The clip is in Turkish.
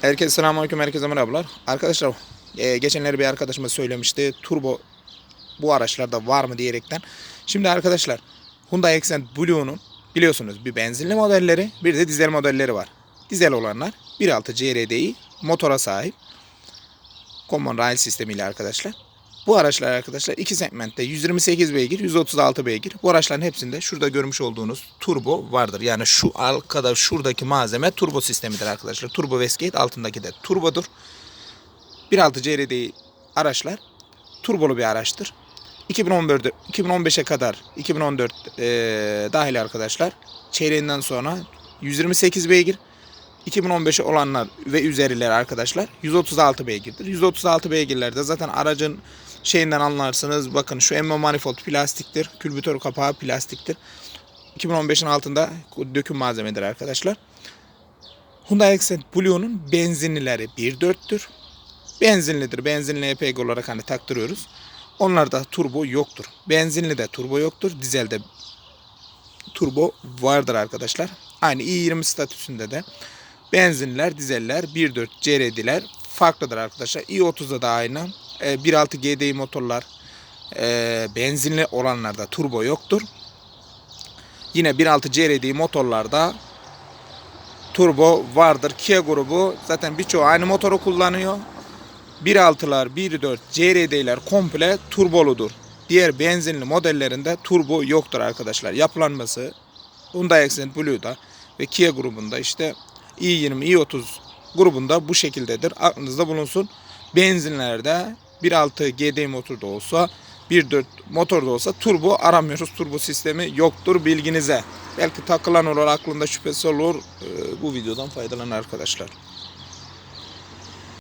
Herkese selamünaleyküm, herkese merhabalar. Arkadaşlar, e, geçenleri bir arkadaşıma söylemişti. Turbo bu araçlarda var mı diyerekten. Şimdi arkadaşlar, Hyundai Accent Blue'nun biliyorsunuz bir benzinli modelleri, bir de dizel modelleri var. Dizel olanlar 1.6 CRDI motora sahip. Common Rail sistemiyle arkadaşlar. Bu araçlar arkadaşlar iki segmentte 128 beygir, 136 beygir. Bu araçların hepsinde şurada görmüş olduğunuz turbo vardır. Yani şu arkada şuradaki malzeme turbo sistemidir arkadaşlar. Turbo Westgate altındaki de turbodur. 1.6 CRDI araçlar turbolu bir araçtır. 2014 2015'e kadar 2014 eee dahil arkadaşlar. Çeyreğinden sonra 128 beygir. 2015'e olanlar ve üzeriler arkadaşlar 136 beygirdir. 136 beygirlerde zaten aracın şeyinden anlarsınız. Bakın şu emme manifold plastiktir. Külbütör kapağı plastiktir. 2015'in altında döküm malzemedir arkadaşlar. Hyundai Accent Blue'nun benzinlileri 1.4'tür. Benzinlidir. Benzinli EPG olarak hani taktırıyoruz. Onlarda turbo yoktur. Benzinli de turbo yoktur. Dizelde turbo vardır arkadaşlar. Aynı i20 statüsünde de benzinler, dizeller, 1.4 CRD'ler farklıdır arkadaşlar. i30'da da aynı. E, 1.6 GDI motorlar e, benzinli olanlarda turbo yoktur. Yine 1.6 CRDI motorlarda turbo vardır. Kia grubu zaten birçoğu aynı motoru kullanıyor. 1.6'lar, 1.4 CRD'ler komple turboludur. Diğer benzinli modellerinde turbo yoktur arkadaşlar. Yapılanması Hyundai Accent Blue'da ve Kia grubunda işte i20, i30 grubunda bu şekildedir. Aklınızda bulunsun. Benzinlerde 1.6 GDI motor da olsa 1.4 motor da olsa turbo aramıyoruz. Turbo sistemi yoktur bilginize. Belki takılan olur aklında şüphesi olur. Ee, bu videodan faydalanın arkadaşlar.